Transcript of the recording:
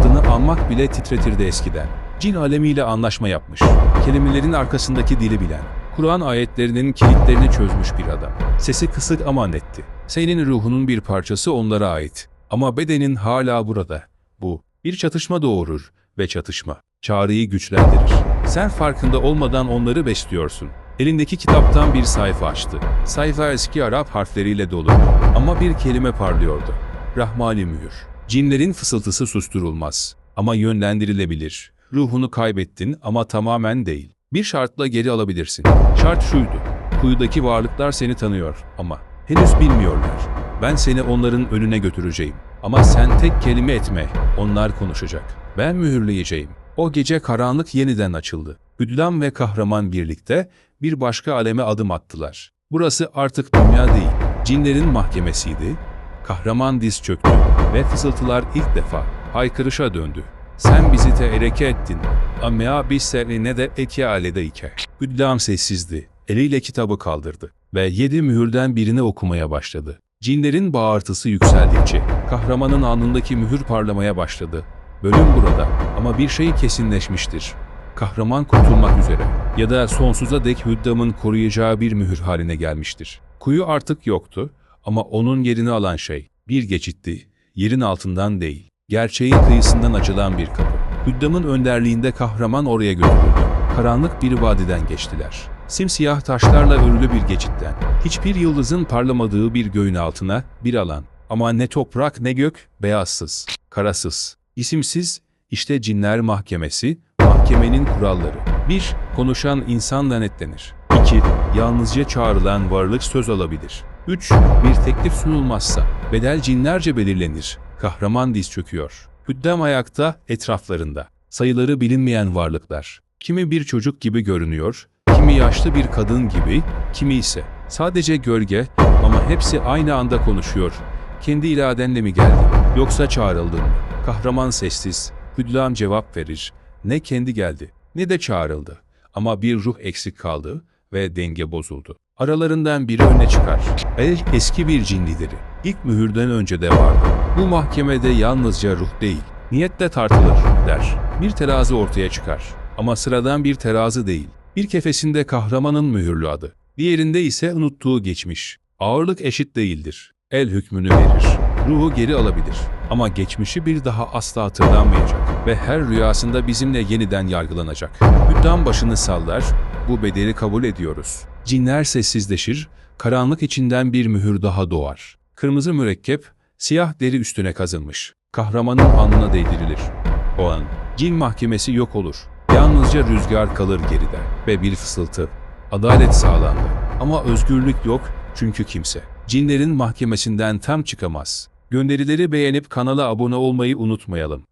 Adını anmak bile titretirdi eskiden. Cin alemiyle anlaşma yapmış. Kelimelerin arkasındaki dili bilen. Kur'an ayetlerinin kilitlerini çözmüş bir adam. Sesi kısık ama netti. Senin ruhunun bir parçası onlara ait. Ama bedenin hala burada. Bu bir çatışma doğurur ve çatışma çağrıyı güçlendirir. Sen farkında olmadan onları besliyorsun. Elindeki kitaptan bir sayfa açtı. Sayfa eski Arap harfleriyle dolu ama bir kelime parlıyordu. Rahmani mühür. Cinlerin fısıltısı susturulmaz ama yönlendirilebilir. Ruhunu kaybettin ama tamamen değil. Bir şartla geri alabilirsin. Şart şuydu. Kuyudaki varlıklar seni tanıyor ama henüz bilmiyorlar. Ben seni onların önüne götüreceğim. Ama sen tek kelime etme, onlar konuşacak. Ben mühürleyeceğim. O gece karanlık yeniden açıldı. Hüddam ve kahraman birlikte bir başka aleme adım attılar. Burası artık dünya değil, cinlerin mahkemesiydi. Kahraman diz çöktü ve fısıltılar ilk defa haykırışa döndü. Sen bizi teereke ettin. Ama biz seninle de eki aledeyke. Hüddam sessizdi. Eliyle kitabı kaldırdı ve yedi mühürden birini okumaya başladı. Cinlerin bağırtısı yükseldikçe kahramanın alnındaki mühür parlamaya başladı. Bölüm burada ama bir şey kesinleşmiştir. Kahraman kurtulmak üzere ya da sonsuza dek Hüddam'ın koruyacağı bir mühür haline gelmiştir. Kuyu artık yoktu ama onun yerini alan şey bir geçitti, yerin altından değil, gerçeğin kıyısından açılan bir kapı. Hüddam'ın önderliğinde kahraman oraya götürüldü. Karanlık bir vadiden geçtiler. Simsiyah taşlarla örülü bir geçitten, hiçbir yıldızın parlamadığı bir göğün altına bir alan. Ama ne toprak ne gök, beyazsız, karasız, isimsiz, işte cinler mahkemesi, mahkemenin kuralları. 1. Konuşan insan lanetlenir. 2. Yalnızca çağrılan varlık söz alabilir. 3. Bir teklif sunulmazsa, bedel cinlerce belirlenir. Kahraman diz çöküyor. Hüddam ayakta, etraflarında. Sayıları bilinmeyen varlıklar. Kimi bir çocuk gibi görünüyor, kimi yaşlı bir kadın gibi, kimi ise sadece gölge ama hepsi aynı anda konuşuyor. Kendi iradenle mi geldin, yoksa çağrıldın mı? Kahraman sessiz, Hüddam cevap verir. Ne kendi geldi, ne de çağrıldı. Ama bir ruh eksik kaldı ve denge bozuldu. Aralarından biri öne çıkar. El eski bir cin lideri. İlk mühürden önce de vardı. Bu mahkemede yalnızca ruh değil, niyet de tartılır der. Bir terazi ortaya çıkar. Ama sıradan bir terazi değil. Bir kefesinde kahramanın mühürlü adı. Diğerinde ise unuttuğu geçmiş. Ağırlık eşit değildir. El hükmünü verir. Ruhu geri alabilir. Ama geçmişi bir daha asla hatırlanmayacak. Ve her rüyasında bizimle yeniden yargılanacak. Hüddam başını sallar, bu bedeli kabul ediyoruz. Cinler sessizleşir, karanlık içinden bir mühür daha doğar. Kırmızı mürekkep, siyah deri üstüne kazınmış. Kahramanın alnına değdirilir. O an cin mahkemesi yok olur. Yalnızca rüzgar kalır geride ve bir fısıltı. Adalet sağlandı. Ama özgürlük yok çünkü kimse. Cinlerin mahkemesinden tam çıkamaz. Gönderileri beğenip kanala abone olmayı unutmayalım.